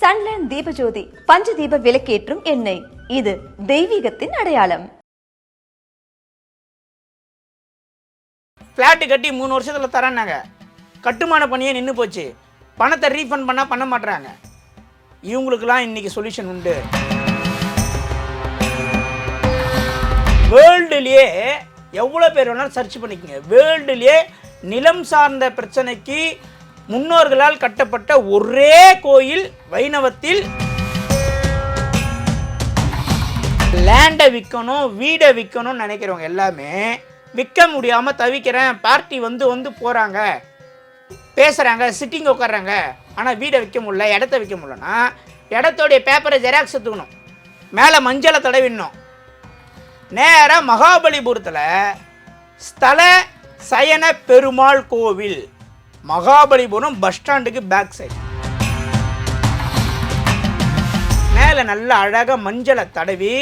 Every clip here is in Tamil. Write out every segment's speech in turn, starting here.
சன்லேண்ட் தீபஜோதி பஞ்சதீப விளக்கேற்றும் எண்ணெய். இது தெய்வீகத்தின் அடையாளம். ஃப்ளாட்டு கட்டி மூணு வருஷத்தில் தரேன்னாங்க. கட்டுமான பணியே நின்று போச்சு. பணத்தை ரீஃபண்ட் பண்ணால் பண்ண மாட்டுறாங்க இவங்களுக்கெல்லாம் இன்றைக்கி சொல்யூஷன் உண்டு. வேர்ல்டுலேயே எவ்வளோ பேர் வேணாலும் சர்ச் பண்ணிக்கோங்க. வேர்ல்டுலேயே நிலம் சார்ந்த பிரச்சனைக்கு முன்னோர்களால் கட்டப்பட்ட ஒரே கோயில் வைணவத்தில். லேண்டை விற்கணும் வீடை விற்கணும்னு நினைக்கிறவங்க எல்லாமே விற்க முடியாமல் தவிக்கிறேன். பார்ட்டி வந்து வந்து போகிறாங்க பேசுகிறாங்க சிட்டிங் உட்காடுறாங்க ஆனால் வீடை விற்க முடியல இடத்த விற்க முடிலன்னா இடத்தோடைய பேப்பரை ஜெராக்ஸ் எடுத்துக்கணும். மேலே மஞ்சளை தடவிடணும். நேராக மகாபலிபுரத்தில் ஸ்தல சயன பெருமாள் கோவில். மகாபலிபுரம் பஸ் ஸ்டாண்டுக்கு பேக் சைடு மேலே நல்ல அழகாக மஞ்சளை தடவி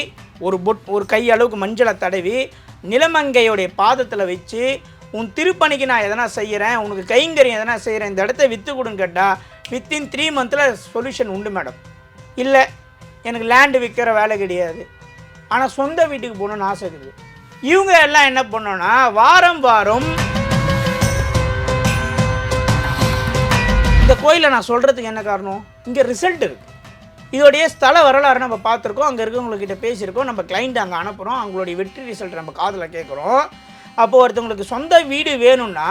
ஒரு பொட் ஒரு கை அளவுக்கு மஞ்சளை தடவி நிலமங்கையோடைய பாதத்தில் வச்சு உன் திருப்பணிக்கு நான் எதனா செய்கிறேன் உனக்கு கைங்கரியம் எதனா செய்கிறேன் இந்த இடத்த விற்று கொடுன்னு கேட்டால் வித்தின் த்ரீ மந்தில் சொல்யூஷன் உண்டு மேடம் இல்லை எனக்கு லேண்டு விற்கிற வேலை கிடையாது. ஆனால் சொந்த வீட்டுக்கு போகணுன்னு ஆசை இருக்குது. இவங்க எல்லாம் என்ன பண்ணோன்னா வாரம் வாரம் இந்த கோயிலை நான் சொல்கிறதுக்கு என்ன காரணம்? இங்கே ரிசல்ட் இருக்குது இதோடைய ஸ்தல வரலாறு நம்ம பார்த்துருக்கோம். அங்கே இருக்கவங்கக்கிட்ட பேசியிருக்கோம். நம்ம கிளைண்ட் அங்கே அனுப்புகிறோம் அவங்களுடைய வெற்றி ரிசல்ட் நம்ம காதில் கேட்குறோம் அப்போது ஒருத்தவங்களுக்கு சொந்த வீடு வேணும்னா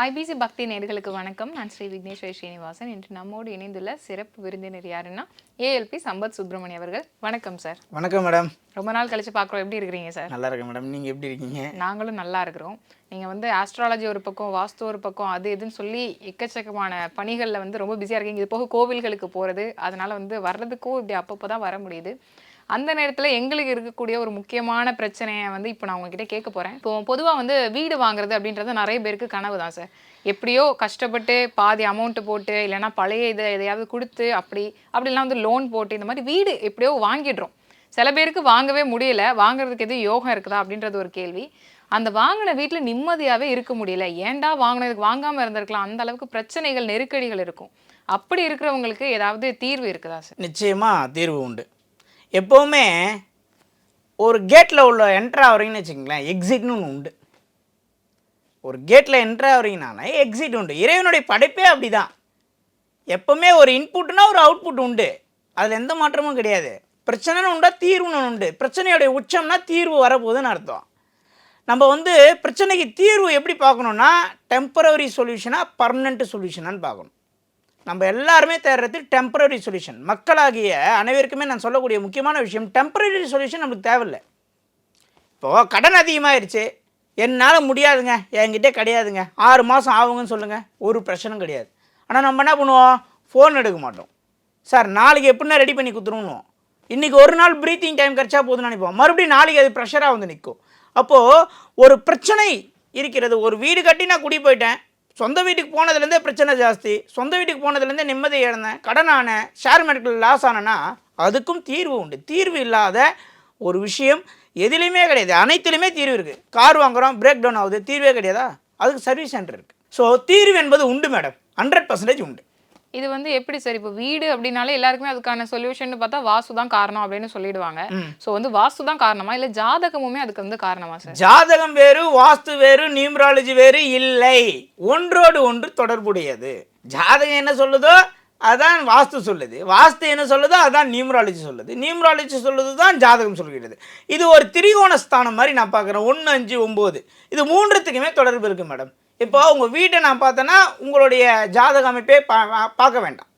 ஐபிசி பக்தி நேர்களுக்கு வணக்கம். நான் ஸ்ரீ விக்னேஸ்வரி ஸ்ரீனிவாசன் இன்று நம்மோடு இணைந்துள்ள சிறப்பு விருந்தினர் யாருன்னா ஏஎல்பி சம்பத் சுப்பிரமணியம் அவர்கள். வணக்கம் சார். வணக்கம் மேடம். ரொம்ப நாள் கழிச்சு பார்க்குறோம். எப்படி இருக்கிறீங்க சார்? நல்லா இருக்கேன் மேடம். நீங்கள் எப்படி இருக்கீங்க? நாங்களும் நல்லா இருக்கிறோம். நீங்கள் வந்து ஆஸ்ட்ராலஜி ஒரு பக்கம் வாஸ்து ஒரு பக்கம் அது இதுன்னு சொல்லி எக்கச்சக்கமான பணிகளில் வந்து ரொம்ப பிஸியாக இருக்கீங்க. இது போக கோவில்களுக்கு போகிறது அதனால வந்து வர்றதுக்கும் இப்படி அப்பப்போ தான் வர முடியுது. அந்த நேரத்தில் எங்களுக்கு இருக்கக்கூடிய ஒரு முக்கியமான பிரச்சனையை வந்து இப்போ நான் உங்ககிட்ட கேட்க போகிறேன் இப்போ பொதுவாக வந்து வீடு வாங்குறது அப்படின்றது நிறைய பேருக்கு கனவு தான் சார். எப்படியோ கஷ்டப்பட்டு பாதி அமௌண்ட்டு போட்டு இல்லைன்னா பழைய இதை எதையாவது கொடுத்து அப்படி அப்படிலாம் வந்து லோன் போட்டு இந்த மாதிரி வீடு எப்படியோ வாங்கிடுறோம். சில பேருக்கு வாங்கவே முடியல வாங்குறதுக்கு எதுவும் யோகம் இருக்குதா அப்படின்றது ஒரு கேள்வி. அந்த வாங்கின வீட்டில் நிம்மதியாகவே இருக்க முடியல. ஏன்டா வாங்கினதுக்கு வாங்காமல் இருந்திருக்கலாம்? அந்த அளவுக்கு பிரச்சனைகள் நெருக்கடிகள் இருக்கும். அப்படி இருக்கிறவங்களுக்கு ஏதாவது தீர்வு இருக்குதா சார்? நிச்சயமாக தீர்வு உண்டு. எப்போவுமே ஒரு கேட்டில் உள்ள என்ட்ரு ஆகிறீங்கன்னு வச்சுக்கங்களேன் எக்ஸிட்னு ஒன்று உண்டு. ஒரு கேட்டில் என்ட்ரு ஆகிறீங்கனால எக்ஸிட் உண்டு. இறைவனுடைய படைப்பே அப்படி தான் எப்போவுமே ஒரு இன்புட்னா ஒரு அவுட்புட் உண்டு. அதில் எந்த மாற்றமும் கிடையாது. பிரச்சனைன்னு உண்டா தீர்வுன்னு உண்டு. பிரச்சனையுடைய உச்சம்னா தீர்வு வரப்போகுதுன்னு அர்த்தம். நம்ம வந்து பிரச்சனைக்கு தீர்வு எப்படி பார்க்கணுன்னா டெம்பரவரி சொல்யூஷனா பர்மனெண்ட் சொல்யூஷனான்னு பார்க்கணும். நம்ம எல்லாருமே தேடுறது டெம்பரரி சொல்யூஷன் மக்களாகிய அனைவருக்குமே நான் சொல்லக்கூடிய முக்கியமான விஷயம் டெம்பரரி சொல்யூஷன் நமக்கு தேவையில்லை. இப்போது கடன் அதிகமாகிருச்சு என்னால் முடியாதுங்க. என்கிட்டே கிடையாதுங்க. ஆறு மாதம் ஆகுங்கன்னு சொல்லுங்கள் ஒரு பிரச்சனையும் கிடையாது. ஆனால் நம்ம என்ன பண்ணுவோம்? ஃபோன் எடுக்க மாட்டோம். சார் நாளைக்கு எப்படின்னா ரெடி பண்ணி கொடுத்துருவோம் இன்றைக்கி ஒரு நாள் ப்ரீத்திங் டைம் கிடச்சா போதும்னு நினைப்போம். மறுபடியும் நாளைக்கு அது ப்ரெஷராக வந்து நிற்கும். அப்போது ஒரு பிரச்சனை இருக்கிறது. ஒரு வீடு கட்டி நான் குடி போயிட்டேன். சொந்த வீட்டுக்கு போனதுலேருந்தே பிரச்சனை ஜாஸ்தி. சொந்த வீட்டுக்கு போனதுலேருந்தே நிம்மதி இழந்தேன். கடனான ஷேர் மார்க்கெட்டில் லாஸ் ஆனேன்னா அதுக்கும் தீர்வு உண்டு. தீர்வு இல்லாத ஒரு விஷயம் எதுலேயுமே கிடையாது. அனைத்துலேயுமே தீர்வு இருக்குது கார் வாங்குகிறோம் பிரேக் டவுன் ஆகுது தீர்வே கிடையாதா? அதுக்கு சர்வீஸ் சென்டர் இருக்குது ஸோ தீர்வு என்பது உண்டு மேடம் ஹண்ட்ரட் பர்சன்டேஜ் உண்டு. இது வந்து எப்படி சார் இப்போ வீடு அப்படின்னாலே எல்லாருக்குமே அதுக்கான சொல்யூஷன் பார்த்தா வாஸ்து தான் காரணம் அப்படின்னு சொல்லிடுவாங்க. ஸோ வந்து வாஸ்து தான் காரணமா? இல்லை ஜாதகமுமே அதுக்கு வந்து காரணமா சார்? ஜாதகம் வேறு வாஸ்து வேறு நியூமராலஜி வேறு இல்லை. ஒன்றோடு ஒன்று தொடர்புடையது. ஜாதகம் என்ன சொல்லுதோ அதான் வாஸ்து சொல்லுது. வாஸ்து என்ன சொல்லுதோ அதான் நியூமராலஜி சொல்லுது. நியூமராலஜி சொல்லுது தான் ஜாதகம் சொல்கிறது. இது ஒரு திரிகோண ஸ்தானம் மாதிரி நான் பார்க்குறேன். ஒன்று அஞ்சு ஒம்பது. இது மூன்றுத்துக்குமே தொடர்பு இருக்குது மேடம். இப்போ உங்கள் வீட்டை நான் பார்த்தேன்னா உங்களுடைய ஜாதக அமைப்பே பா பார்க்க வேண்டாம்.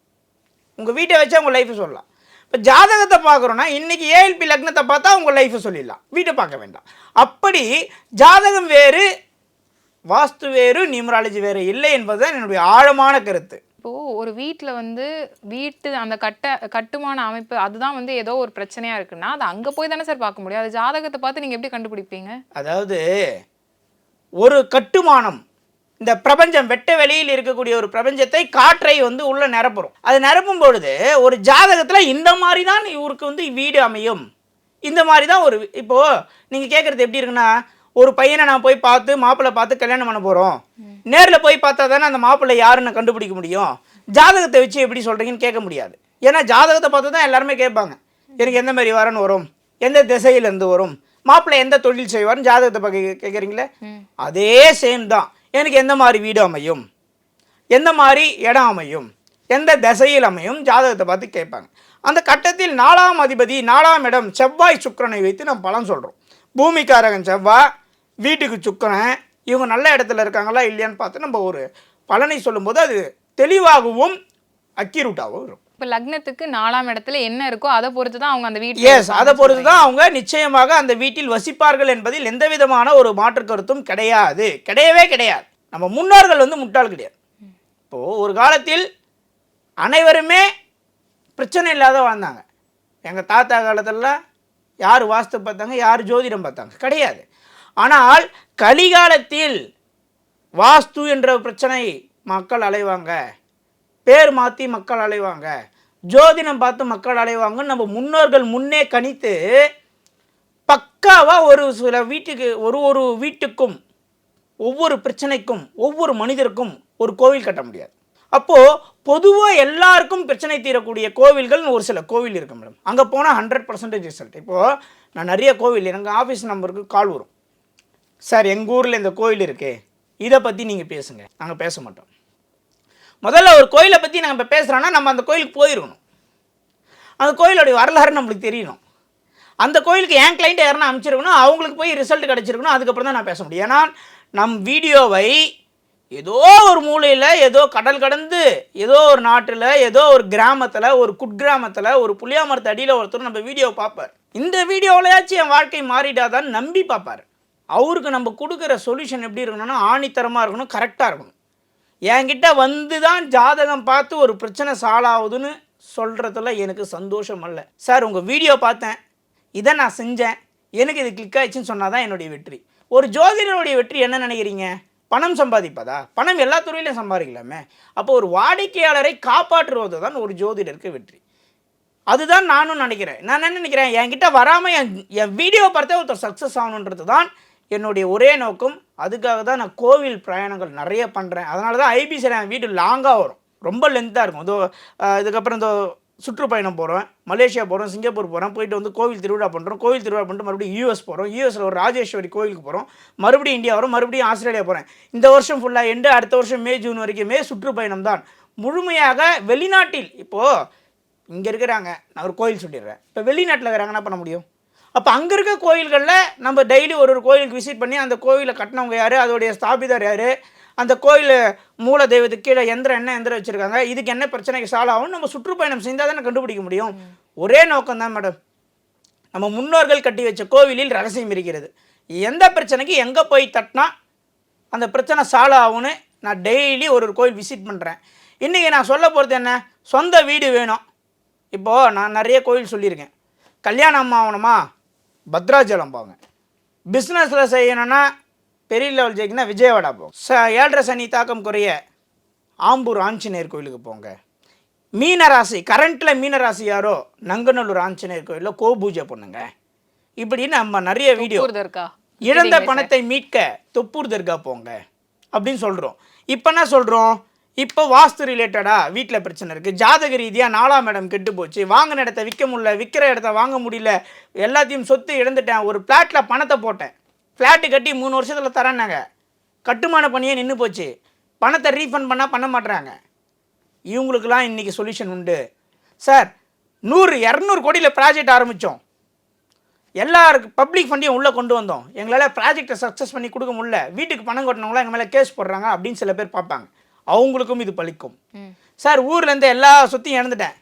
உங்கள் வீட்டை வச்சா உங்கள் லைஃப்பை சொல்லலாம். இப்போ ஜாதகத்தை பார்க்குறோன்னா இன்றைக்கி ஏஎல்பி லக்னத்தை பார்த்தா உங்கள் லைஃப்பை சொல்லிடலாம். வீட்டை பார்க்க வேண்டாம். அப்படி ஜாதகம் வேறு வாஸ்து வேறு நியூமராலஜி வேறு இல்லை என்பதுதான் என்னுடைய ஆழமான கருத்து. இப்போ ஒரு வீட்டில் வந்து வீட்டு அந்த கட்ட கட்டுமான அமைப்பு அதுதான் வந்து ஏதோ ஒரு பிரச்சனையா இருக்குன்னா அது அங்க போய் தானே சார் பார்க்க முடியும்? அது ஜாதகத்தை பார்த்து நீங்க எப்படி கண்டுபிடிப்பீங்க? அதாவது ஒரு கட்டுமானம் இந்த பிரபஞ்சம் வெட்ட வெளியில் இருக்கக்கூடிய ஒரு பிரபஞ்சத்தை காற்றை வந்து உள்ள நிரப்புறோம். அது நிரப்பும் பொழுது ஒரு ஜாதகத்தில் இந்த மாதிரி தான் இவருக்கு வந்து வீடு அமையும். இந்த மாதிரி தான் ஒரு இப்போது நீங்கள் கேட்குறது எப்படி இருக்குன்னா ஒரு பையனை நான் போய் பார்த்து மாப்பிள்ளை பார்த்து கல்யாணம் பண்ண போகிறோம் நேரில் போய் பார்த்தா தானே அந்த மாப்பிள்ளை யாருன்னு கண்டுபிடிக்க முடியும். ஜாதகத்தை வச்சு எப்படி சொல்கிறீங்கன்னு கேட்க முடியாது. ஏன்னா ஜாதகத்தை பார்த்து தான் எல்லாருமே கேட்பாங்க. எனக்கு எந்த மாதிரி வரன் வரும்? எந்த திசையிலேருந்து வரும்? மாப்பிள்ளை எந்த தொழில் செய்வார்னு ஜாதகத்தை பார்க்க கேட்குறீங்களே அதே சேம் தான். எனக்கு எந்த மாதிரி வீடு அமையும்? எந்த மாதிரி இடம் அமையும்? எந்த திசையில் அமையும்? ஜாதகத்தை பார்த்து கேட்பாங்க. அந்த கட்டத்தில் நாலாம் அதிபதி நாலாம் இடம் செவ்வாய் சுக்கிரனை வைத்து நம்ம பலன் சொல்கிறோம் பூமிக்காரகன் செவ்வாய் வீட்டுக்கு சுக்கரன் இவங்க நல்ல இடத்துல இருக்காங்களா இல்லையான்னு பார்த்து நம்ம ஒரு பலனை சொல்லும்போது அது தெளிவாகவும் அக்யூரேட்டாகவும் இருக்கும். இப்போ லக்னத்துக்கு நாலாம் இடத்துல என்ன இருக்கோ அதை பொறுத்து தான் அவங்க அந்த வீட்டில் எஸ் அதை பொறுத்து தான் அவங்க நிச்சயமாக அந்த வீட்டில் வசிப்பார்கள் என்பதில் எந்த விதமான ஒரு மாற்று கருத்தும் கிடையாது. கிடையவே கிடையாது. நம்ம முன்னோர்கள் வந்து முட்டாள் கிடையாது. இப்போது ஒரு காலத்தில் அனைவருமே பிரச்சனை இல்லாத வாழ்ந்தாங்க. எங்கள் தாத்தா காலத்துலலாம் யார் வாஸ்து பார்த்தாங்க யார் ஜோதிடம் பார்த்தாங்க? கிடையாது. ஆனால் கலிகாலத்தில் வாஸ்து என்ற பிரச்சனை மக்கள் அலைவாங்க. பேர் மாற்றி மக்கள் அலைவாங்க. ஜோதிடம் பார்த்து மக்கள் அலைவாங்கன்னு நம்ம முன்னோர்கள் முன்னே கணித்து பக்காவாக ஒரு சில வீட்டுக்கு ஒரு ஒரு வீட்டுக்கும் ஒவ்வொரு பிரச்சனைக்கும் ஒவ்வொரு மனிதருக்கும் ஒரு கோவில் கட்ட முடியாது. அப்போது பொதுவாக எல்லாருக்கும் பிரச்சனை தீரக்கூடிய கோவில்கள்னு ஒரு சில கோவில் இருக்குது மேடம். அங்கே போனால் ஹண்ட்ரட் பர்சன்டேஜ் ரிசல்ட் இப்போது நான் நிறைய கோவில் எங்கள் ஆஃபீஸ் நம்பருக்கு கால் வரும். சார் எங்கள் ஊரில் இந்த கோவில் இருக்கே இதை பற்றி நீங்கள் பேசுங்க. நாங்கள் பேச மாட்டோம். முதல்ல ஒரு கோயிலை பற்றி நம்ம பேசுகிறோன்னா நம்ம அந்த கோயிலுக்கு போயிருக்கணும். அந்த கோயிலுடைய வரலாறு நம்மளுக்கு தெரியணும். அந்த கோயிலுக்கு என் கிளைண்ட்டை யாருன்னா அனுப்பிச்சிருக்கணும் அவங்களுக்கு போய் ரிசல்ட் கிடச்சிருக்கணும் அதுக்கப்புறம் தான் நான் பேச முடியும். ஏன்னா நம் வீடியோவை ஏதோ ஒரு மூலையில் ஏதோ கடல் கடந்து ஏதோ ஒரு நாட்டில் ஏதோ ஒரு கிராமத்தில் ஒரு குட்கிராமத்தில் ஒரு புளியாமரத்து அடியில் ஒருத்தர் நம்ம வீடியோ பார்ப்பார். இந்த வீடியோவிலையாச்சும் என் வாழ்க்கை மாறிடாதான்னு நம்பி பார்ப்பார். அவருக்கு நம்ம கொடுக்குற சொல்யூஷன் எப்படி இருக்கணும்னா ஆணித்தரமாக இருக்கணும் கரெக்டாக இருக்கணும். என்கிட்ட வந்து தான் ஜாதகம் பார்த்து ஒரு பிரச்சனை சாலாகுதுன்னு ஆகுதுன்னு சொல்கிறதுல எனக்கு சந்தோஷம் அல்ல. சார் உங்கள் வீடியோ பார்த்தேன். இதை நான் செஞ்சேன். எனக்கு இது கிளிக் ஆயிடுச்சுன்னு சொன்னால் தான் என்னுடைய வெற்றி. ஒரு ஜோதிடருடைய வெற்றி என்ன நினைக்கிறீங்க? பணம் சம்பாதிப்பதா? பணம் எல்லா துறையிலையும் சம்பாதிக்கலாமே. அப்போ ஒரு வாடிக்கையாளரை காப்பாற்றுவது தான் ஒரு ஜோதிடருக்கு வெற்றி. அதுதான் நானும் நினைக்கிறேன். நான் என்ன நினைக்கிறேன்? என்கிட்ட வராமல் என் என் வீடியோ பார்த்தே ஒருத்தர் சக்ஸஸ் ஆகணுன்றது தான் என்னுடைய ஒரே நோக்கம். அதுக்காக தான் நான் கோவில் பிரயாணங்கள் நிறைய பண்ணுறேன் அதனால தான் ஐபிசியில் என் வீடு லாங்காக வரும். ரொம்ப லென்த்தாக இருக்கும். இதோ இதுக்கப்புறம் இந்த சுற்றுப்பயணம் போகிறோம் மலேசியா போகிறோம் சிங்கப்பூர் போகிறோம் போயிட்டு வந்து கோவில் திருவிழா பண்ணுறோம் கோவில் திருவிழா பண்ணிட்டு மறுபடியும் யூஎஸ் போகிறோம் யூஎஸில் ஒரு ராஜேஸ்வரி கோவிலுக்கு போகிறோம் மறுபடியும் இந்தியா வரும் மறுபடியும் ஆஸ்திரேலியா போகிறேன் இந்த வருஷம் ஃபுல்லாக எண்டு அடுத்த வருஷம் மே ஜூன் வரைக்குமே சுற்றுப்பயணம் தான். முழுமையாக வெளிநாட்டில் இப்போது இங்கே இருக்கிறாங்க. நான் ஒரு கோயில் சொல்லிடுறேன். இப்போ வெளிநாட்டில் இருக்கிறாங்க என்ன பண்ண முடியும்? அப்போ அங்கே இருக்க கோயில்களில் நம்ம டெய்லி ஒரு ஒரு கோயிலுக்கு விசிட் பண்ணி அந்த கோயிலை கட்டினவங்க யார்? அதோடைய ஸ்தாபிதர் யார்? அந்த கோயில் மூல தெய்வத்துக்கு கீழே எந்திரம் என்ன எந்திரம் வச்சுருக்காங்க? இதுக்கு என்ன பிரச்சனைக்கு சால்வ் ஆகும் நம்ம சுற்றுப்பயணம் செஞ்சால் தானே கண்டுபிடிக்க முடியும். ஒரே நோக்கம் தான் மேடம். நம்ம முன்னோர்கள் கட்டி வச்ச கோவிலில் ரகசியம் இருக்கிறது. எந்த பிரச்சனைக்கு எங்கே போய் தட்டினா அந்த பிரச்சனை சால்வ் ஆகும்னு நான் டெய்லி ஒரு ஒரு கோயில் விசிட் பண்ணுறேன் இன்றைக்கி நான் சொல்ல போகிறது என்ன? சொந்த வீடு வேணும். இப்போது நான் நிறைய கோயில் சொல்லியிருக்கேன். கல்யாணம் ஆகணுமா? பத்ராஜலம் போங்க பிஸ்னஸில் செய்யணும்னா பெரிய லெவல் ஜெயிக்கணும் விஜயவாடா போங்க ச ஏழரை சனி தாக்கம் குறைய ஆம்பூர் ஆஞ்சநேயர் கோயிலுக்கு போங்க. மீனராசி கரண்ட்டில் மீனராசி யாரோ நங்கநல்லூர் ஆஞ்சநேயர் கோயிலில் கோ பூஜை பண்ணுங்க. இப்படி நம்ம நிறைய வீடியோ தர்கா. இழந்த பணத்தை மீட்க தொப்பூர் தர்கா போங்க. அப்படின்னு சொல்கிறோம் இப்போ என்ன சொல்கிறோம் இப்போ வாஸ்து ரிலேட்டடாக வீட்டில் பிரச்சனை இருக்குது ஜாதக ரீதியாக நாலாம் இடம் கெட்டு போச்சு. வாங்கின இடத்த விற்க முடியல விற்கிற இடத்த வாங்க முடியல. எல்லாத்தையும் சொத்து இழந்துட்டேன். ஒரு ஃப்ளாட்டில் பணத்தை போட்டேன். ஃப்ளாட்டு கட்டி மூணு வருஷத்தில் தரேன்னாங்க கட்டுமான பணியே நின்று போச்சு. பணத்தை ரீஃபண்ட் பண்ணால் பண்ண மாட்றாங்க. இவங்களுக்கெல்லாம் இன்றைக்கி சொல்யூஷன் உண்டு. சார் நூறு இரநூறு கோடியில் ப்ராஜெக்ட் ஆரம்பித்தோம் எல்லாருக்கு பப்ளிக் ஃபண்டையும் உள்ளே கொண்டு வந்தோம். எங்களால் ப்ராஜெக்டை சக்ஸஸ் பண்ணி கொடுக்க முடியல. வீட்டுக்கு பணம் கட்டினவங்களாம் எங்கள் மேலே கேஸ் போடுறாங்க அப்படின்னு சில பேர் பார்ப்பாங்க. அவங்களுக்கும் இது பலிக்கும் சார் ஊர்லேருந்து எல்லா சொத்தையும் இழந்துட்டேன்.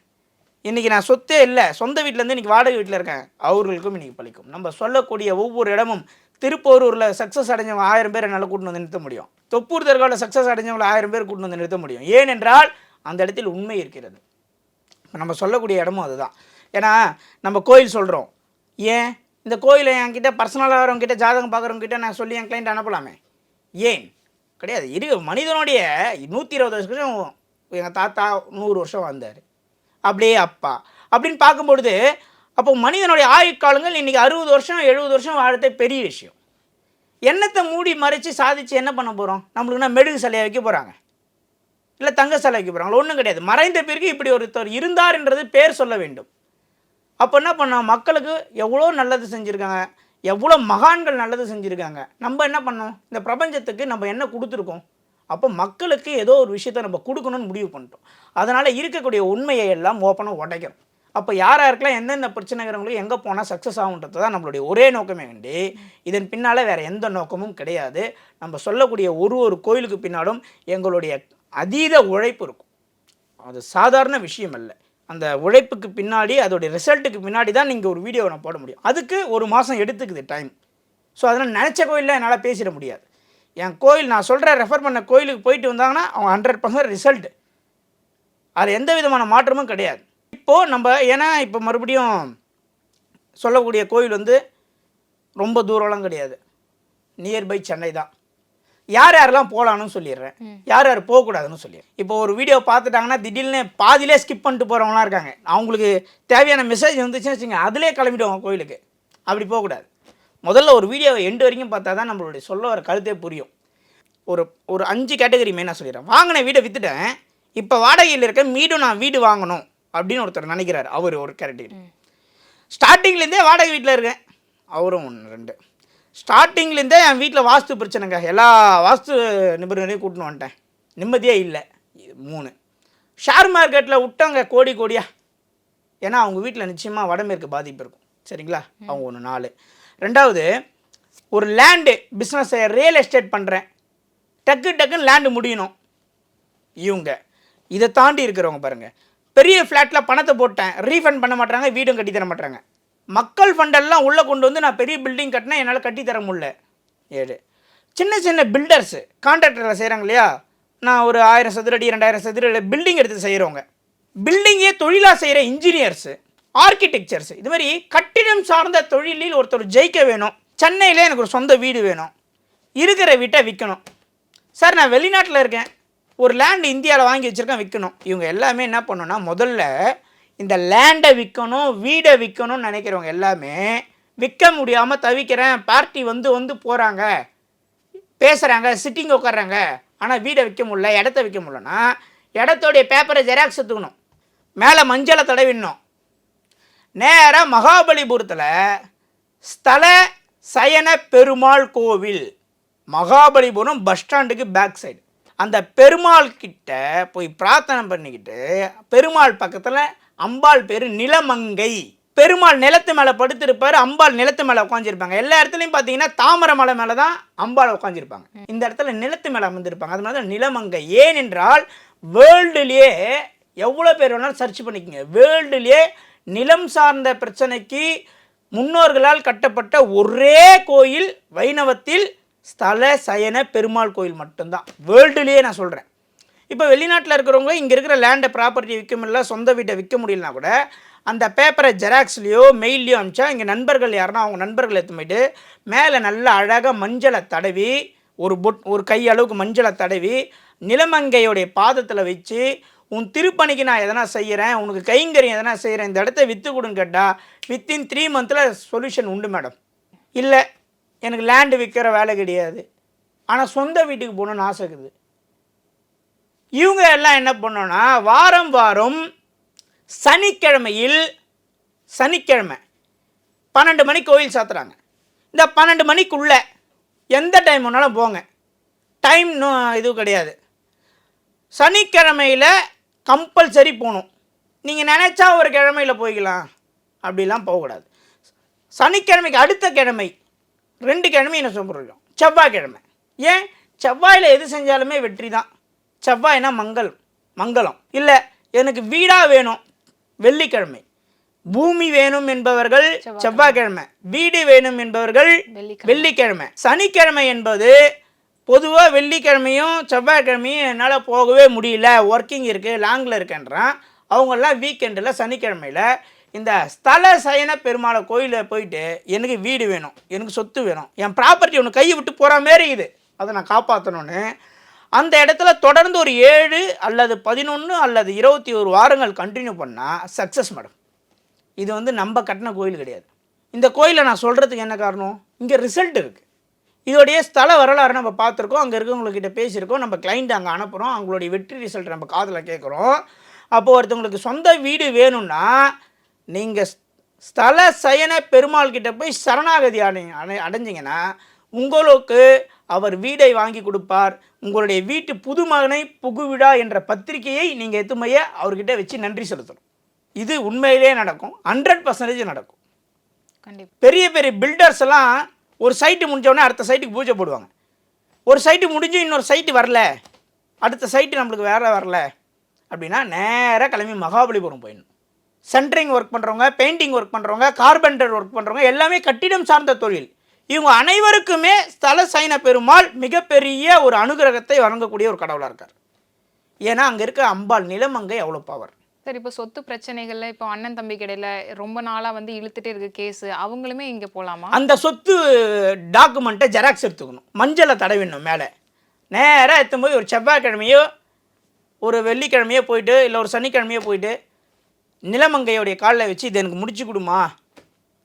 இன்றைக்கி நான் சொத்தே இல்லை. சொந்த வீட்டிலேருந்து இன்றைக்கி வாடகை வீட்டில் இருக்கேன். அவர்களுக்கும் இன்றைக்கி பலிக்கும் நம்ம சொல்லக்கூடிய ஒவ்வொரு இடமும் திருப்போரூரில் சக்ஸஸ் அடைஞ்சவங்க ஆயிரம் பேர் என்னால் கூட்டிட்டு வந்து நிறுத்த முடியும். தொப்பூர் தர்காவில் சக்ஸஸ் அடைஞ்சவங்களை ஆயிரம் பேர் கூட்டிட்டு வந்து நிறுத்த முடியும். ஏனென்றால் அந்த இடத்தில் உண்மை இருக்கிறது. இப்போ நம்ம சொல்லக்கூடிய இடமும் அதுதான். ஏன்னா நம்ம கோயில் சொல்கிறோம் ஏன்? இந்த கோயிலை என்கிட்ட பர்சனலாக வரவங்ககிட்ட ஜாதகம் பார்க்குறவங்ககிட்ட நான் சொல்லி என் கிளைண்ட் அனுப்பலாமே. ஏன்? கிடையாது. இரு மனிதனுடைய நூற்றி இருபது வருஷம் எங்கள் தாத்தா நூறு வருஷம் வந்தார் அப்படியே அப்பா. அப்படின்னு பார்க்கும்பொழுது அப்போ மனிதனுடைய ஆயுட்காலங்கள் இன்றைக்கி அறுபது வருஷம் எழுபது வருஷம் வாழ்த்த பெரிய விஷயம். எண்ணத்தை மூடி மறைச்சு சாதித்து என்ன பண்ண போகிறோம் நம்மளுக்குன்னா மெழுகு சிலையை வைக்க போகிறாங்க இல்லை தங்க சிலை வைக்க போகிறாங்களா ஒன்றும் கிடையாது. மறைந்த பிறகு இப்படி ஒருத்தர் இருந்தார்ன்றது பேர் சொல்ல வேண்டும். அப்போ என்ன பண்ணோம் மக்களுக்கு எவ்வளோ நல்லது செஞ்சுருக்காங்க. எவ்வளோ மகான்கள் நல்லது செஞ்சுருக்காங்க. நம்ம என்ன பண்ணோம் இந்த பிரபஞ்சத்துக்கு நம்ம என்ன கொடுத்துருக்கோம்? அப்போ மக்களுக்கு ஏதோ ஒரு விஷயத்த நம்ம கொடுக்கணும்னு முடிவு பண்ணிட்டோம். அதனால் இருக்கக்கூடிய உண்மையை எல்லாம் ஓப்பனாக உடைக்கிறோம். அப்போ யார் யாருக்கெல்லாம் எந்தெந்த பிரச்சனைங்கிறவங்களுக்கு எங்கே போனால் சக்ஸஸ் ஆகுன்றது தான் நம்மளுடைய ஒரே நோக்கமே வேண்டி இதன் பின்னால் வேறு எந்த நோக்கமும் கிடையாது. நம்ம சொல்லக்கூடிய ஒரு ஒரு கோயிலுக்கு பின்னாலும் எங்களுடைய அதீத உழைப்பு இருக்கும். அது சாதாரண விஷயம் இல்லை அந்த உழைப்புக்கு பின்னாடி அதோடைய ரிசல்ட்டுக்கு பின்னாடி தான் நீங்கள் ஒரு வீடியோவை நான் போட முடியும். அதுக்கு ஒரு மாதம் எடுத்துக்குது டைம் ஸோ அதனால் நினச்ச கோயிலில் என்னால் பேசிட முடியாது. என் கோயில் நான் சொல்கிற ரெஃபர் பண்ண கோயிலுக்கு போயிட்டு வந்தாங்கன்னா அவங்க ஹண்ட்ரட் பர்சன்ட் ரிசல்ட் அதில் எந்த விதமான மாற்றமும் கிடையாது. இப்போது நம்ம ஏன்னா இப்போ மறுபடியும் சொல்லக்கூடிய கோயில் வந்து ரொம்ப தூரம்லாம் கிடையாது. நியர்பை சென்னை தான். யார் யாரெல்லாம் போகலான்னு சொல்லிடுறேன். யார் யார் போகக்கூடாதுன்னு சொல்லிடுறேன். இப்போ ஒரு வீடியோ பார்த்துட்டாங்கன்னா திடீர்னு பாதியிலே ஸ்கிப் பண்ணிட்டு போகிறவங்களாம் இருக்காங்க. அவங்களுக்கு தேவையான மெசேஜ் வந்துச்சுன்னு வச்சுங்க அதிலே கிளம்பிடுவாங்க கோயிலுக்கு. அப்படி போகக்கூடாது. முதல்ல ஒரு வீடியோவை எண்டு வரைக்கும் பார்த்தா தான் நம்மளுடைய சொல்ல வர கருத்தே புரியும். ஒரு ஒரு அஞ்சு கேட்டகரி மெயினாக சொல்லிடுறேன். வாங்கின வீடை விற்றுட்டேன் இப்போ வாடகையில் இருக்க மீண்டும் நான் வீடு வாங்கணும் அப்படின்னு ஒருத்தர் நினைக்கிறார். அவர் ஒரு கேட்டகரி ஸ்டார்டிங்லேருந்தே வாடகை வீட்டில் இருக்கேன். அவரும் ஒன்று ரெண்டு. ஸ்டார்டிங்லேருந்தே என் வீட்டில் வாஸ்து பிரச்சனைங்க. எல்லா வாஸ்து நிபுணரையும் கூட்டின்னு வந்துட்டேன். நிம்மதியே இல்லை. மூணு. ஷேர் மார்க்கெட்டில் விட்டாங்க கோடி கோடியா? ஏன்னா அவங்க வீட்டில் நிச்சயமாக வடமேற்கு பாதிப்பு இருக்கும். சரிங்களா? அவங்க ஒன்று நாலு. ரெண்டாவது ஒரு லேண்டு பிஸ்னஸ் ரியல் எஸ்டேட் பண்ணுறேன் டக்கு டக்குன்னு லேண்டு முடியணும். இவங்க. இதை தாண்டி இருக்கிறவங்க பாருங்க. பெரிய ஃப்ளாட்டில் பணத்தை போட்டேன். ரீஃபண்ட் பண்ண மாட்டாங்க வீடும் கட்டி தர மாட்டாங்க மக்கள் ஃபண்டெல்லாம் உள்ளே கொண்டு வந்து நான் பெரிய பில்டிங் கட்டினா என்னால் கட்டி தர முடியல. ஏழு. சின்ன சின்ன பில்டர்ஸு கான்ட்ராக்டரில் செய்கிறாங்க இல்லையா? நான் ஒரு ஆயிரம் சதுரடி ரெண்டாயிரம் சதுரடி பில்டிங் எடுத்து செய்கிறவங்க பில்டிங்கே தொழிலாக செய்கிற இன்ஜினியர்ஸு ஆர்கிடெக்சர்ஸ் இது மாதிரி கட்டிடம் சார்ந்த தொழிலில் ஒருத்தர் ஜெயிக்க வேணும். சென்னையில் எனக்கு ஒரு சொந்த வீடு வேணும். இருக்கிற வீட்டை விற்கணும் சார் நான் வெளிநாட்டில் இருக்கேன். ஒரு லேண்டு இந்தியாவில் வாங்கி வச்சுருக்கேன் விற்கணும் இவங்க எல்லாமே என்ன பண்ணணும்னா முதல்ல இந்த லேண்டை விற்கணும் வீடை விற்கணும்னு நினைக்கிறவங்க எல்லாமே விற்க முடியாமல் தவிக்கிறேன் பார்ட்டி வந்து வந்து போகிறாங்க பேசுகிறாங்க சிட்டிங் உட்கார்றாங்க ஆனால் வீடை விற்க முடியல இடத்த விற்க முடியலன்னா இடத்தோடைய பேப்பரை ஜெராக்ஸ் எடுத்துக்கணும். மேலே மஞ்சளை தடவிடணும். நேராக மகாபலிபுரத்தில் ஸ்தல சயன பெருமாள் கோவில். மகாபலிபுரம் பஸ் ஸ்டாண்டுக்கு பேக் சைடு அந்த பெருமாள் கிட்ட போய் பிரார்த்தனை பண்ணிக்கிட்டு பெருமாள் பக்கத்தில் அம்பாள் பேர் நிலமங்கை. பெருமாள் நிலத்து மேலே படுத்திருப்பார் அம்பாள் நிலத்து மேலே உட்காந்துருப்பாங்க எல்லா இடத்துலையும் பார்த்தீங்கன்னா தாமரை மலை மேலே தான் அம்பாள் உட்காந்துருப்பாங்க இந்த இடத்துல நிலத்து மேலே அமர்ந்திருப்பாங்க. அதனால தான் நிலமங்கை. ஏனென்றால் வேர்ல்டுலேயே எவ்வளோ பேர் வேணாலும் சர்ச் பண்ணிக்கோங்க. வேர்ல்டுலேயே நிலம் சார்ந்த பிரச்சனைக்கு முன்னோர்களால் கட்டப்பட்ட ஒரே கோயில் வைணவத்தில் ஸ்தல சயன பெருமாள் கோயில் மட்டும்தான். வேர்ல்டுலேயே நான் சொல்கிறேன் இப்போ வெளிநாட்டில் இருக்கிறவங்க இங்கே இருக்கிற லேண்டை ப்ராப்பர்ட்டி விற்க முடியல சொந்த வீட்டை விற்க முடியலனா கூட அந்த பேப்பரை ஜெராக்ஸ்லேயோ மெயில்லையோ அனுப்பிச்சா இங்கே நண்பர்கள் யாருன்னா அவங்க நண்பர்கள் எடுத்து போயிட்டு மேலே நல்லா அழகாக மஞ்சளை தடவி ஒரு பொட் ஒரு கை அளவுக்கு மஞ்சளை தடவி நிலமங்கையோடைய பாதத்தில் வச்சு உன் திருப்பணிக்கு நான் எதனா செய்கிறேன் உனக்கு கைங்கரியம் எதனா செய்கிறேன் இந்த இடத்த விற்று கொடுன்னு கேட்டால் வித்தின் த்ரீ மந்தில் சொல்யூஷன் உண்டு மேடம் இல்லை எனக்கு லேண்டு விற்கிற வேலை கிடையாது. ஆனால் சொந்த வீட்டுக்கு போகணுன்னு ஆசை இருக்குது. இவங்க எல்லாம் என்ன பண்ணோன்னா வாரம் வாரம் சனிக்கிழமையில் சனிக்கிழமை பன்னெண்டு மணி கோயில் சாத்துறாங்க. இந்த பன்னெண்டு மணிக்குள்ளே எந்த டைம் வேணாலும் போங்க. டைம் இதுவும் கிடையாது. சனிக்கிழமையில் கம்பல்சரி போகணும். நீங்கள் நினச்சா ஒரு கிழமையில் போய்க்கலாம். அப்படிலாம் போகக்கூடாது. சனிக்கிழமைக்கு அடுத்த கிழமை ரெண்டு கிழமை என்ன சொல்கிறோம் செவ்வாய்க்கிழமை. ஏன்? செவ்வாயில் எது செஞ்சாலுமே வெற்றி தான் செவ்வாய்னா மங்களம் மங்களம். இல்லை எனக்கு வீடாக வேணும் வெள்ளிக்கிழமை. பூமி வேணும் என்பவர்கள் செவ்வாய்க்கிழமை. வீடு வேணும் என்பவர்கள் வெள்ளிக்கிழமை. சனிக்கிழமை என்பது பொதுவாக வெள்ளிக்கிழமையும் செவ்வாய்க்கிழமையும் என்னால் போகவே முடியல. ஒர்க்கிங் இருக்குது லாங்கில் இருக்கேன்றான். அவங்கெல்லாம் வீக்கெண்டில் சனிக்கிழமையில் இந்த ஸ்தல சயன பெருமாளை கோயிலில் போயிட்டு எனக்கு வீடு வேணும் எனக்கு சொத்து வேணும். என் ப்ராப்பர்ட்டி ஒன்று கையை விட்டு போகிற மாரி இது அதை நான் காப்பாற்றணும்னு அந்த இடத்துல தொடர்ந்து ஒரு ஏழு அல்லது பதினொன்று அல்லது இருபத்தி ஒரு வாரங்கள் கண்டினியூ பண்ணால் சக்ஸஸ் மேடம் இது வந்து நம்ம கட்டின கோயில் கிடையாது. இந்த கோயிலை நான் சொல்கிறதுக்கு என்ன காரணம்? இங்கே ரிசல்ட் இருக்குது இதோடைய ஸ்தல வரலாறு நம்ம பார்த்துருக்கோம். அங்கே இருக்கவங்கக்கிட்ட பேசியிருக்கோம். நம்ம கிளைண்ட் அங்கே அனுப்புகிறோம் அவங்களுடைய வெற்றி ரிசல்ட் நம்ம காதில் கேட்குறோம் அப்போது ஒருத்தவங்களுக்கு சொந்த வீடு வேணும்னா நீங்கள் ஸ்தல சயன பெருமாள் கிட்ட போய் சரணாகதி அடை அடை அடைஞ்சிங்கன்னா உங்களுக்கு அவர் வீடை வாங்கி கொடுப்பார். உங்களுடைய வீட்டு புதுமகனை புகுவிழா என்ற பத்திரிகையை நீங்கள் எத்துமைய அவர்கிட்ட வச்சு நன்றி செலுத்தணும். இது உண்மையிலே நடக்கும். ஹண்ட்ரட் பர்சன்டேஜ் நடக்கும். பெரிய பெரிய பில்டர்ஸ் எல்லாம் ஒரு சைட்டு முடிஞ்சோடனே அடுத்த சைட்டுக்கு பூஜை போடுவாங்க. ஒரு சைட்டு முடிஞ்சு இன்னொரு சைட்டு வரல. அடுத்த சைட்டு நம்மளுக்கு வேற வரல. அப்படின்னா நேராக கிளம்பி மகாபலிபுரம் போயிடணும். சென்ட்ரிங் ஒர்க் பண்ணுறவங்க பெயிண்டிங் ஒர்க் பண்ணுறவங்க கார்பெண்டர் ஒர்க் பண்ணுறவங்க எல்லாமே கட்டிடம் சார்ந்த தொழில். இவங்க அனைவருக்குமே ஸ்தல சைன பெருமாள் மிகப்பெரிய ஒரு அனுகிரகத்தை வழங்கக்கூடிய ஒரு கடவுளாக இருக்கார். ஏன்னா அங்கே இருக்க அம்பாள் நிலமங்கை அவ்வளோ பவர் சரி இப்போ சொத்து பிரச்சனைகள்ல இப்போ அண்ணன் தம்பி கிடையில ரொம்ப நாளா வந்து இழுத்துட்டே இருக்கு கேஸ் அவங்களுமே இங்க போலாமா? அந்த சொத்து டாக்குமெண்ட்டை ஜெராக்ஸ் எடுத்துக்கணும். மஞ்சளை தடவிடணும் மேலே. நேராக எடுத்துன்னு போய் ஒரு செவ்வாய்க்கிழமையோ ஒரு வெள்ளிக்கிழமையோ போயிட்டு இல்லை ஒரு சனிக்கிழமையோ போயிட்டு நிலமங்கையோடைய காலில் வச்சு இது எனக்கு முடிச்சு கொடுமா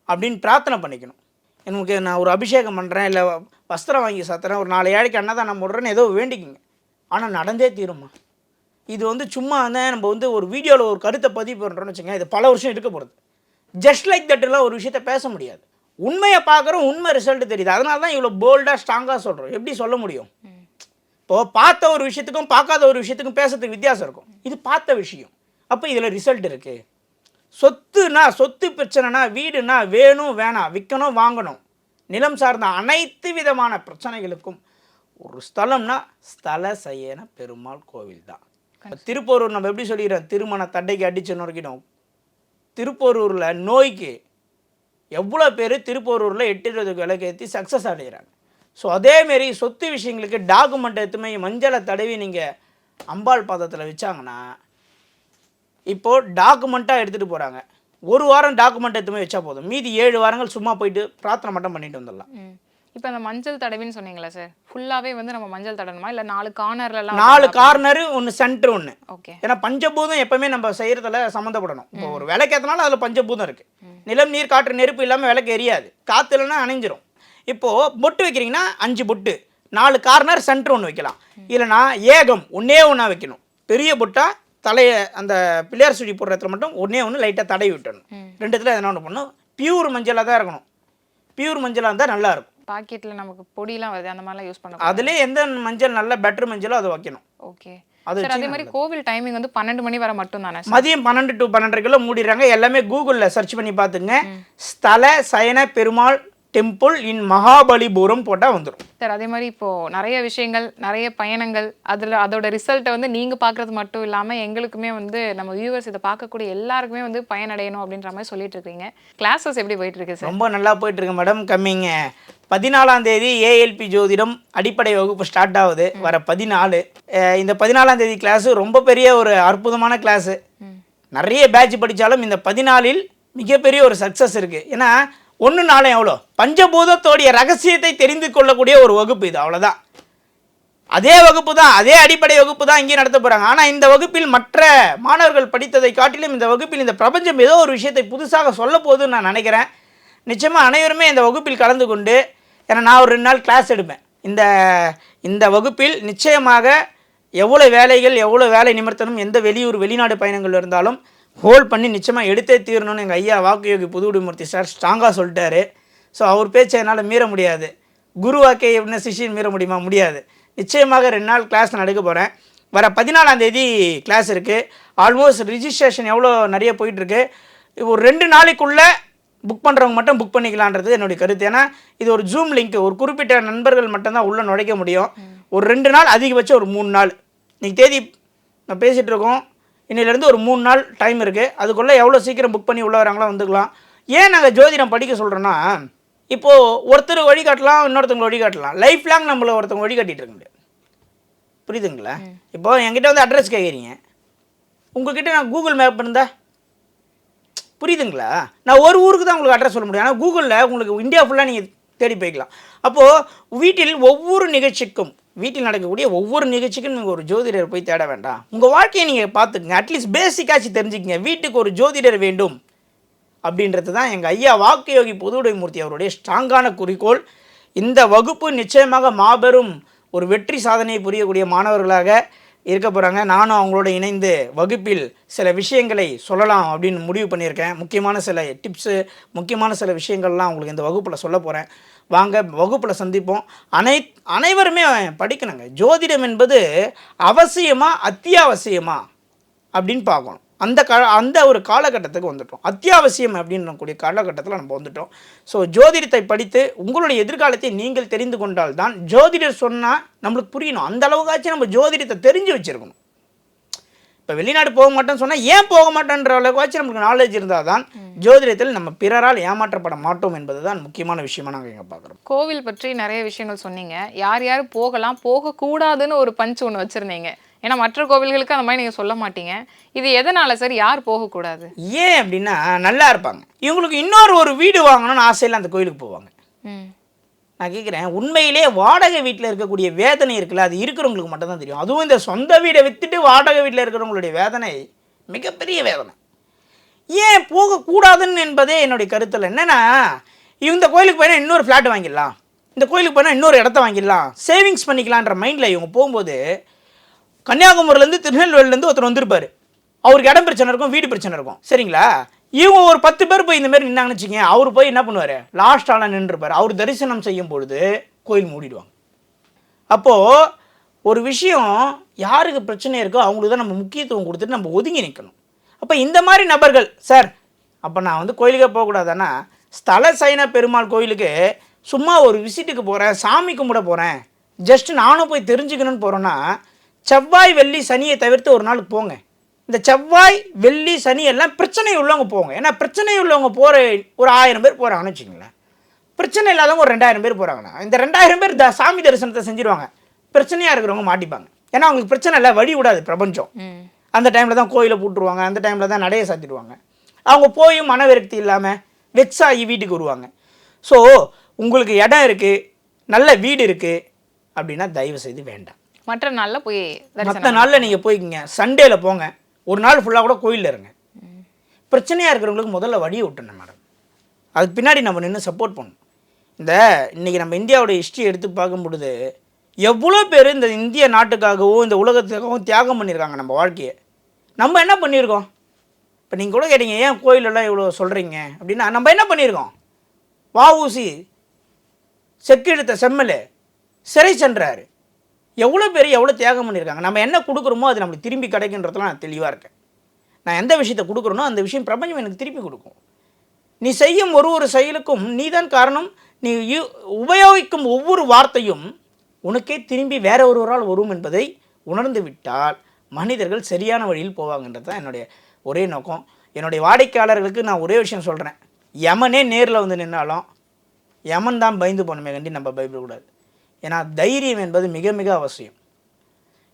அப்படின்னு பிரார்த்தனை பண்ணிக்கணும். எனக்கு நான் ஒரு அபிஷேகம் பண்ணுறேன் இல்லை வஸ்திரம் வாங்கி சாத்துறேன் ஒரு நாலு ஏழைக்கு அன்னதானம் போடுறேன்னு ஏதோ வேண்டிக்கிங்க. ஆனால் நடந்தே தீருமா இது வந்து சும்மா வந்து நம்ம வந்து ஒரு வீடியோவில் ஒரு கருத்தை பதிவு பண்ணுறோன்னு வச்சுக்கோங்க இது பல வருஷம் இருக்க போகிறது ஜஸ்ட் லைக் தட்டெல்லாம் ஒரு விஷயத்த பேச முடியாது. உண்மையை பார்க்குறோம் உண்மை ரிசல்ட் தெரியுது. அதனால தான் இவ்வளோ போல்டாக ஸ்ட்ராங்காக சொல்கிறோம் எப்படி சொல்ல முடியும்? இப்போது பார்த்த ஒரு விஷயத்துக்கும் பார்க்காத ஒரு விஷயத்துக்கும் பேசுறதுக்கு வித்தியாசம் இருக்கும். இது பார்த்த விஷயம். அப்போ இதில் ரிசல்ட் இருக்குது சொத்துனா சொத்து பிரச்சனைனா வீடுனா வேணும் வேணாம். விற்கணும் வாங்கணும். நிலம் சார்ந்த அனைத்து விதமான பிரச்சனைகளுக்கும் ஒரு ஸ்தலம்னா ஸ்தல சயன பெருமாள் கோவில் தான். திருப்போரூர் நம்ம எப்படி சொல்லிடுறோம்? திருமண தட்டைக்கு அடிச்சு நொறுக்கிடும் திருப்போரூரில் நோய்க்கு எவ்வளோ பேர் திருப்போரூரில் எட்டு இருபதுக்கு விலைக்கேற்றி சக்ஸஸ் அடைகிறாங்க. ஸோ அதேமாரி சொத்து விஷயங்களுக்கு டாக்குமெண்ட் எடுத்துமே மஞ்சளை தடவி நீங்கள் அம்பாள் பாதத்தில் வச்சாங்கன்னா இப்போது டாக்குமெண்ட்டாக எடுத்துகிட்டு போகிறாங்க ஒரு வாரம் டாக்குமெண்ட் எடுத்துமே வச்சா போதும். மீதி ஏழு வாரங்கள் சும்மா போயிட்டு பிரார்த்தனை மட்டும் பண்ணிட்டு வந்துடலாம். இப்போ அந்த மஞ்சள் தடவின்னு சொன்னீங்களா சார் ஃபுல்லாவே வந்து நம்ம மஞ்சள் தடணுமா? இல்ல நாலு கார்னர்ல எல்லாம் நாலு கார்னரு ஒன்று சென்டர் ஒன்று ஓகே. ஏன்னா பஞ்சபூதம் எப்பவுமே நம்ம செய்யறதுல சம்மந்தப்படணும். இப்போ ஒரு விளக்கு ஏற்றினாலும் அதில் பஞ்சபூதம் இருக்கு. நிலம் நீர் காற்று நெருப்பு இல்லாமல் விளக்கு எரியாது. காற்று இல்லைன்னா அணைஞ்சிரும். இப்போ பொட்டு வைக்கிறீங்கன்னா அஞ்சு பொட்டு. நாலு கார்னர் சென்டர் ஒன்று வைக்கலாம். இல்லைனா ஏகம் ஒன்றே ஒன்றா வைக்கணும். பெரிய பொட்டா தலையை அந்த பிள்ளையார் சுழி போடுற இடத்துல மட்டும் ஒன்றே ஒன்று லைட்டாக தடவி விட்டணும். ரெண்டுத்துல எதனா ஒன்று பண்ணணும். பியூர் மஞ்சளாக தான் இருக்கணும். பியூர் மஞ்சளாக இருந்தால் நல்லா இருக்கும். பாக்கெட்ல நமக்கு பொடியெல்லாம் வருது அந்த மாதிரிலாம் யூஸ் பண்ண அதுலேயே எந்த மஞ்சள் நல்ல பெட்டர் மஞ்சளோ அதை வைக்கணும். ஓகே அது அதே மாதிரி கோவில் டைமிங் வந்து பன்னெண்டு மணி வரை மட்டும் தானே மதியம் பன்னெண்டு டு பன்னெண்டரை கிலோ மூடிடுறாங்க. எல்லாமே கூகுளில் சர்ச் பண்ணி பார்த்துங்க. ஸ்தல சயன பெருமாள் டெம்பிள் இன் மகாபலிபுரம் போட்டால் வந்துடும் சார் அதே மாதிரி இப்போ நிறைய விஷயங்கள் நிறைய பயணங்கள் அதுல அதோட ரிசல்ட்டை வந்து நீங்க பார்க்கறது மட்டும் இல்லாம எங்களுக்குமே வந்து நம்ம வியூவர்ஸ் இதை பார்க்கக்கூடிய எல்லாருக்குமே வந்து பயனடையணும் அப்படின்ற மாதிரி சொல்லிட்டு இருக்கீங்க கிளாஸஸ் எப்படி போயிட்டு இருக்கு சார்? ரொம்ப நல்லா போயிட்டு இருக்கு மேடம் கம்மிங்க. பதினாலாம் தேதி ஏஎல்பி ஜோதிடம் அடிப்படை வகுப்பு ஸ்டார்ட் ஆகுது வர பதினாலு. இந்த பதினாலாம் தேதி கிளாஸு ரொம்ப பெரிய ஒரு அற்புதமான கிளாஸு நிறைய பேட்ச் படித்தாலும் இந்த பதினாலில் மிகப்பெரிய ஒரு சக்ஸஸ் இருக்குது ஏன்னா ஒன்று நாளும் எவ்வளோ? பஞ்சபூதத்தோடைய ரகசியத்தை தெரிந்து கொள்ளக்கூடிய ஒரு வகுப்பு இது அவ்வளோதான் அதே வகுப்பு தான் அதே அடிப்படை வகுப்பு தான் இங்கே நடத்த போகிறாங்க ஆனால் இந்த வகுப்பில் மற்ற மாணவர்கள் படித்ததை காட்டிலும் இந்த வகுப்பில் இந்த பிரபஞ்சம் ஏதோ ஒரு விஷயத்தை புதுசாக சொல்ல போகுதுன்னு நான் நினைக்கிறேன். நிச்சயமாக அனைவருமே இந்த வகுப்பில் கலந்து கொண்டு ஏன்னா நான் ஒரு ரெண்டு நாள் கிளாஸ் எடுப்பேன். இந்த இந்த வகுப்பில் நிச்சயமாக எவ்வளோ வேலைகள் எவ்வளோ வேலை நிமித்தனும் எந்த வெளியூர் வெளிநாடு பயணங்கள் இருந்தாலும் ஹோல்ட் பண்ணி நிச்சயமாக எடுத்தே தீரணும்னு எங்கள் ஐயா வாக்கு யோகி புதுவுடிமூர்த்தி சார் ஸ்ட்ராங்காக சொல்லிட்டாரு. ஸோ அவர் பேச்சை என்னால் மீற முடியாது. குரு வாக்கை என்ன சிஷியன் மீற முடியுமா? முடியாது. நிச்சயமாக ரெண்டு நாள் கிளாஸ் நடக்க போகிறேன் வர பதினாலாம் தேதி கிளாஸ் இருக்குது ஆல்மோஸ்ட் ரிஜிஸ்ட்ரேஷன் எவ்வளோ நிறைய போயிட்டுருக்கு. ஒரு ரெண்டு நாளைக்குள்ளே புக் பண்ணுறவங்க மட்டும் புக் பண்ணிக்கலான்றது என்னுடைய கருத்து. ஏன்னா இது ஒரு ஜூம் லிங்க் ஒரு குறிப்பிட்ட நண்பர்கள் மட்டும்தான் உள்ளே நுழைக்க முடியும். ஒரு ரெண்டு நாள் அதிகபட்சம் ஒரு மூணு நாள். இன்றைக்கி தேதி நான் பேசிகிட்ருக்கோம் இன்னிலேருந்து ஒரு மூணு நாள் டைம் இருக்குது அதுக்குள்ளே எவ்வளோ சீக்கிரம் புக் பண்ணி உள்ள வராங்களோ வந்துக்கலாம். ஏன் நாங்கள் ஜோதிடம் படிக்க சொல்கிறோன்னா இப்போது ஒருத்தர் வழிகாட்டலாம் இன்னொருத்தவங்க வழிகாட்டலாம் லைஃப் லாங் நம்மளை ஒருத்தவங்க வழிகாட்டிட்டு இருக்க முடியாது. புரியுதுங்களா? இப்போ என்கிட்ட வந்து அட்ரஸ் கேட்குறீங்க உங்ககிட்ட நான் கூகுள் மேப் இருந்தா? புரியுதுங்களா? நான் ஒரு ஊருக்கு தான் உங்களுக்கு அட்ரஸ் சொல்ல முடியும். ஆனால் கூகுளில் உங்களுக்கு இந்தியா ஃபுல்லாக நீங்கள் தேடி போய்க்கலாம். அப்போது வீட்டில் ஒவ்வொரு நிகழ்ச்சிக்கும் வீட்டில் நடக்கக்கூடிய ஒவ்வொரு நிகழ்ச்சிக்கும் நீங்கள் ஒரு ஜோதிடர் போய் தேட வேண்டாம். உங்கள் வாழ்க்கையை நீங்கள் பார்த்துக்குங்க. அட்லீஸ்ட் பேசிக்காச்சு தெரிஞ்சுக்கங்க. வீட்டுக்கு ஒரு ஜோதிடர் வேண்டும் அப்படின்றது தான் எங்கள் ஐயா வாக்கு யோகி மூர்த்தி அவருடைய ஸ்ட்ராங்கான குறிக்கோள். இந்த வகுப்பு நிச்சயமாக மாபெரும் ஒரு வெற்றி சாதனையை புரியக்கூடிய மாணவர்களாக இருக்க போகிறாங்க நானும் அவங்களோட இணைந்து வகுப்பில் சில விஷயங்களை சொல்லலாம் அப்படின்னு முடிவு பண்ணியிருக்கேன். முக்கியமான சில டிப்ஸு முக்கியமான சில விஷயங்கள்லாம் உங்களுக்கு இந்த வகுப்பில் சொல்ல போகிறேன் வாங்க வகுப்பில் சந்திப்போம். அனை அனைவருமே படிக்கணுங்க. ஜோதிடம் என்பது அவசியமாக அத்தியாவசியமா அப்படின்னு பார்க்கணும். அந்த கா அந்த ஒரு காலகட்டத்துக்கு வந்துட்டோம். அத்தியாவசியம் அப்படின்றக்கூடிய காலகட்டத்தில் நம்ம வந்துட்டோம். ஸோ ஜோதிடத்தை படித்து உங்களுடைய எதிர்காலத்தை நீங்கள் தெரிந்து கொண்டால் தான் ஜோதிடர் சொன்னால் நம்மளுக்கு புரியணும். அந்த அளவுக்காச்சும் நம்ம ஜோதிடத்தை தெரிஞ்சு வச்சுருக்கணும். இப்போ வெளிநாடு போக மாட்டேன்னு சொன்னால் ஏன் போக மாட்டேன்ற அளவுக்காச்சும் நமக்கு நாலேஜ் இருந்தால் தான் ஜோதிடத்தில் நம்ம பிறரால் ஏமாற்றப்பட மாட்டோம் என்பது தான் முக்கியமான விஷயமா நாங்கள் இங்கே பார்க்குறோம் கோவில் பற்றி நிறைய விஷயங்கள் சொன்னீங்க. யார் யார் போகலாம்? போகக்கூடாதுன்னு ஒரு பஞ்ச் ஒன்று வச்சுருந்தீங்க. ஏன்னா மற்ற கோவில்களுக்கு அந்த மாதிரி நீங்கள் சொல்ல மாட்டீங்க. இது எதனால சார்? யார் போகக்கூடாது? ஏன் அப்படின்னா நல்லா இருப்பாங்க. இவங்களுக்கு இன்னொரு ஒரு வீடு வாங்கணும்னு ஆசையில் அந்த கோயிலுக்கு போவாங்க. நான் கேட்குறேன் உண்மையிலே வாடகை வீட்டில் இருக்கக்கூடிய வேதனை இருக்குல்ல? அது இருக்கிறவங்களுக்கு மட்டும்தான் தெரியும். அதுவும் இந்த சொந்த வீடை விற்றுட்டு வாடகை வீட்டில் இருக்கிறவங்களுடைய வேதனை மிகப்பெரிய வேதனை. ஏன் போகக்கூடாதுன்னு என்பதே என்னுடைய கருத்தில் என்னென்னா இந்த கோயிலுக்கு போனால் இன்னொரு ஃப்ளாட் வாங்கிடலாம். இந்த கோயிலுக்கு போனால் இன்னொரு இடத்த வாங்கிடலாம். சேவிங்ஸ் பண்ணிக்கலான்ற மைண்டில் இவங்க போகும்போது கன்னியாகுமரியிலேருந்து திருநெல்வேலியிலேருந்து ஒருத்தர் வந்திருப்பார். அவருக்கு இடம் பிரச்சனை இருக்கும் வீடு பிரச்சனை இருக்கும். சரிங்களா? இவங்க ஒரு பத்து பேர் போய் இந்த மாதிரி நின்னாங்கன்னு வச்சுக்கங்க அவர் போய் என்ன பண்ணுவார்? லாஸ்ட் ஆளாக நின்றுப்பார். அவர் தரிசனம் செய்யும் பொழுது கோயில் மூடிடுவாங்க. அப்போது ஒரு விஷயம் யாருக்கு பிரச்சனை இருக்கோ அவங்களுக்கு தான் நம்ம முக்கியத்துவம் கொடுத்துட்டு நம்ம ஒதுங்கி நிற்கணும் அப்போ இந்த மாதிரி நபர்கள் சார் அப்போ நான் வந்து கோயிலுக்கே போகக்கூடாதுன்னா ஸ்தல சைன பெருமாள் கோயிலுக்கு சும்மா ஒரு விசிட்டுக்கு போகிறேன் சாமி கும்பிட போகிறேன் ஜஸ்ட் நானும் போய் தெரிஞ்சுக்கணும்னு போகிறேன்னா செவ்வாய் வெள்ளி சனியை தவிர்த்து ஒரு நாளுக்கு போங்க. இந்த செவ்வாய் வெள்ளி சனி எல்லாம் பிரச்சனை உள்ளவங்க போங்க. ஏன்னா பிரச்சனை உள்ளவங்க போகிற ஒரு ஆயிரம் பேர் போகிறாங்கன்னு வச்சுங்களேன் பிரச்சனை இல்லாதவங்க ஒரு ரெண்டாயிரம் பேர் போகிறாங்கண்ணா இந்த ரெண்டாயிரம் பேர் த சாமி தரிசனத்தை செஞ்சிருவாங்க. பிரச்சனையாக இருக்கிறவங்க மாட்டிப்பாங்க. ஏன்னா அவங்களுக்கு பிரச்சனை இல்லை வழி விடாது பிரபஞ்சம். அந்த டைமில் தான் கோயிலை போட்டுருவாங்க அந்த டைமில் தான் நடையை சாத்திடுவாங்க. அவங்க போயும் மன விரக்தி இல்லாமல் வெக்ஸ் ஆகி வீட்டுக்கு வருவாங்க. ஸோ உங்களுக்கு இடம் இருக்குது நல்ல வீடு இருக்குது அப்படின்னா தயவு செய்து வேண்டாம். மற்ற நாளில் போய் மற்ற நாளில் நீங்கள் போய்க்கிங்க. சண்டேல போங்க. ஒரு நாள் ஃபுல்லாக கூட கோயிலில் இருங்க. பிரச்சனையாக இருக்கிறவங்களுக்கு முதல்ல வழியை விட்டுணும் மேடம் அதுக்கு பின்னாடி நம்ம நின்று சப்போர்ட் பண்ணணும். இந்த இன்றைக்கி நம்ம இந்தியாவோட ஹிஸ்ட்ரி எடுத்து பார்க்கும் பொழுது எவ்வளோ பேர் இந்த இந்திய நாட்டுக்காகவும் இந்த உலகத்துக்காகவும் தியாகம் பண்ணியிருக்காங்க நம்ம வாழ்க்கையை. நம்ம என்ன பண்ணியிருக்கோம்? இப்போ நீங்கள் கூட கேட்டீங்க ஏன் கோயிலெல்லாம் இவ்வளோ சொல்கிறீங்க அப்படின்னா நம்ம என்ன பண்ணியிருக்கோம்? வஉசி செக்கெடுத்த செம்மல் சிறை சென்றார். எவ்வளோ பேர் எவ்வளோ தியாகம் பண்ணியிருக்காங்க? நம்ம என்ன கொடுக்குறோமோ அது நம்மளுக்கு திரும்பி கிடைக்குன்றதுலாம் நான் தெளிவாக இருக்கேன். நான் எந்த விஷயத்தை கொடுக்குறேனோ அந்த விஷயம் பிரபஞ்சம் எனக்கு திருப்பி கொடுக்கும். நீ செய்யும் ஒரு ஒரு செயலுக்கும் நீதான் காரணம். நீ யு- உபயோகிக்கும் ஒவ்வொரு வார்த்தையும் உனக்கே திரும்பி வேற ஒருவரால் வரும் என்பதை உணர்ந்து விட்டால் மனிதர்கள் சரியான வழியில் போவாங்கன்றது தான் என்னுடைய ஒரே நோக்கம். என்னுடைய வாடிக்கையாளர்களுக்கு நான் ஒரே விஷயம் சொல்கிறேன் யமனே நேரில் வந்து நின்னாலும் யமன் தான் பயந்து போனமே கண்டி நம்ம பயப்படக்கூடாது. ஏன்னா தைரியம் என்பது மிக மிக அவசியம்.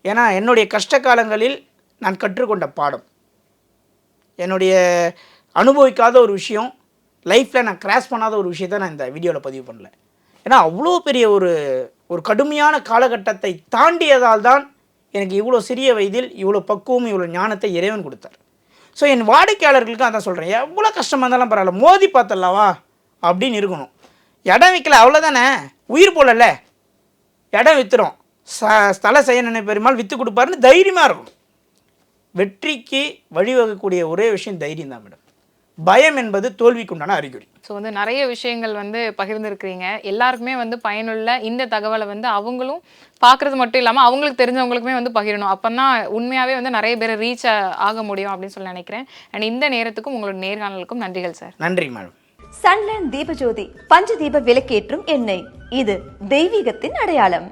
ஏன்னா என்னுடைய கஷ்ட காலங்களில் நான் கற்றுக்கொண்ட பாடம். என்னுடைய அனுபவிக்காத ஒரு விஷயம் லைஃப்பில் நான் கிராஸ் பண்ணாத ஒரு விஷயத்தை நான் இந்த வீடியோவில் பதிவு பண்ணல. ஏன்னா அவ்வளோ பெரிய ஒரு ஒரு கடுமையான காலகட்டத்தை தாண்டியதால் தான் எனக்கு இவ்வளோ சிறிய வயதில் இவ்வளோ பக்குவம் இவ்வளோ ஞானத்தை இறைவன் கொடுத்தார். ஸோ என் வாடிக்கையாளர்களுக்கு அதான் சொல்கிறேன் எவ்வளோ கஷ்டமாக இருந்தாலும் பரவாயில்ல மோதி பார்த்தல்லவா அப்படின்னு இருக்கணும். இடம் வைக்கல அவ்வளோதானே உயிர் போலல்ல இடம் விற்றுரும் ச ஸ்தல செய்ய பெருமாள் விற்று கொடுப்பாருன்னு தைரியமாக இருக்கும் வெற்றிக்கு வழிவகுக்கக்கூடிய ஒரே விஷயம் தைரியம் தான் மேடம். பயம் என்பது தோல்விக்குண்டான அறிகுறி. ஸோ வந்து நிறைய விஷயங்கள் வந்து பகிர்ந்துருக்கிறீங்க. எல்லாருக்குமே வந்து பயனுள்ள இந்த தகவலை வந்து அவங்களும் பார்க்குறது மட்டும் இல்லாமல் அவங்களுக்கு தெரிஞ்சவங்களுக்குமே வந்து பகிரணும். அப்போ தான் உண்மையாகவே வந்து நிறைய பேர் ரீச் ஆக முடியும் அப்படின்னு சொல்லி நினைக்கிறேன். அண்ட் இந்த நேரத்துக்கும் உங்களோட நேர்காணலுக்கும் நன்றிகள் சார். நன்றி மேடம். சன்லேண்ட் தீபஜோதி பஞ்சதீப விளக்கேற்றும் எண்ணெய். இது தெய்வீகத்தின் அடையாளம்.